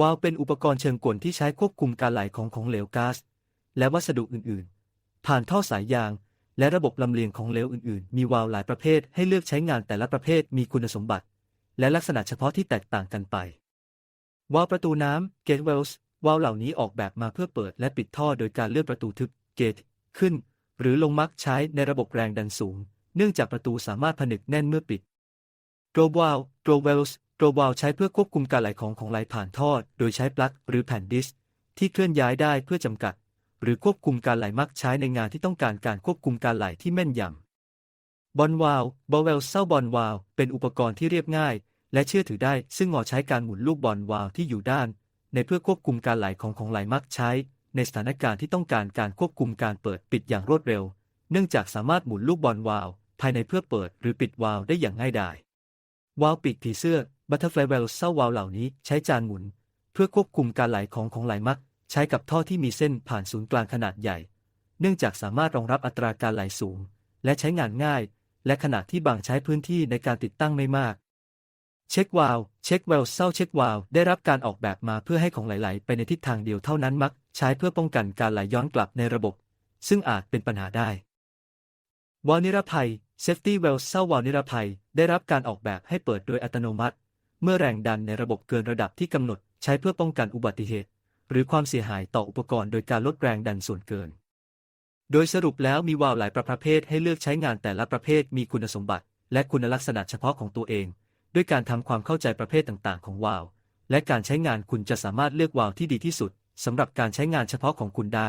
วาล์วเป็นอุปกรณ์เชิงกลที่ใช้ควบคุมการไหลของของเหลวก๊าซและวัสดุอื่นๆ ผ่านท่อสายยาง และระบบลำเลียงของเหลวอื่นๆ มีวาล์วหลายประเภทให้เลือกใช้งานแต่ละประเภทมีคุณสมบัติ และลักษณะเฉพาะที่แตกต่างกันไป วาล์วประตูน้ำ gate valves วาล์วเหล่านี้ออกแบบมาเพื่อเปิดและปิดท่อโดยการเลื่อนประตูทึบ gate ขึ้น หรือลงมักใช้ในระบบแรงดันสูง เนื่องจากประตูสามารถผนึกแน่นเมื่อปิด Drove valve Drove valves Drove valve ใช้เพื่อควบคุมการไหลของของไหลผ่านท่อโดยใช้ปลั๊กหรือแผ่นดิสที่เคลื่อนย้ายได้เพื่อจำกัด หรือควบคุมการไหลมักใช้ในงานที่ต้องการการควบคุมการไหลที่แม่นยำบอลวาลบอลเวลเซาบอลวาลเป็นอุปกรณ์ที่เรียบง่าย และเชื่อถือได้ ซึ่งงอใช้การหมุนลูกบอลวาลที่อยู่ด้าน ในเพื่อควบคุมการไหลของของไหลมักใช้ ในสถานการณ์ที่ต้องการการควบคุมการเปิดปิดอย่างรวดเร็ว เนื่องจากสามารถหมุนลูกบอลวาลภายในเพื่อเปิดหรือปิดวาลได้อย่างง่ายดายวาลปีกผีเสื้อ Butterfly Valve เซาวาล์วเหล่านี้ใช้จานหมุน เพื่อควบคุมการไหลของของไหลมัก ใช้กับท่อที่มีเส้นผ่านศูนย์กลางขนาดใหญ่ เนื่องจากสามารถรองรับอัตราการไหลสูง และใช้งานง่าย และขนาดที่บางใช้พื้นที่ในการติดตั้งไม่มาก เช็ควาลเช็ควาลเซาเช็ควาลได้รับการออกแบบมาเพื่อให้ของไหลๆไปในทิศทางเดียวเท่านั้นมัก ใช้เพื่อป้องกันการไหลย้อนกลับในระบบ ซึ่งอาจเป็นปัญหาได้วาลนิรภัย Safety Valve เซาวาลนิรภัย ได้รับการออกแบบให้เปิดโดยอัตโนมัติ เมื่อแรงดันในระบบเกินระดับที่กำหนดใช้เพื่อป้องกันอุบัติเหตุ หรือความเสียหายต่ออุปกรณ์โดยการลดแรงดันส่วนเกิน โดยสรุปแล้วมีวาล์วหลายประเภทให้เลือกใช้งานแต่ละประเภทมีคุณสมบัติ และคุณลักษณะเฉพาะของตัวเอง ด้วยการทำความเข้าใจประเภทต่างๆ ของวาล์วและการใช้งานคุณจะสามารถเลือกวาล์วที่ดีที่สุดสำหรับการใช้งานเฉพาะของคุณได้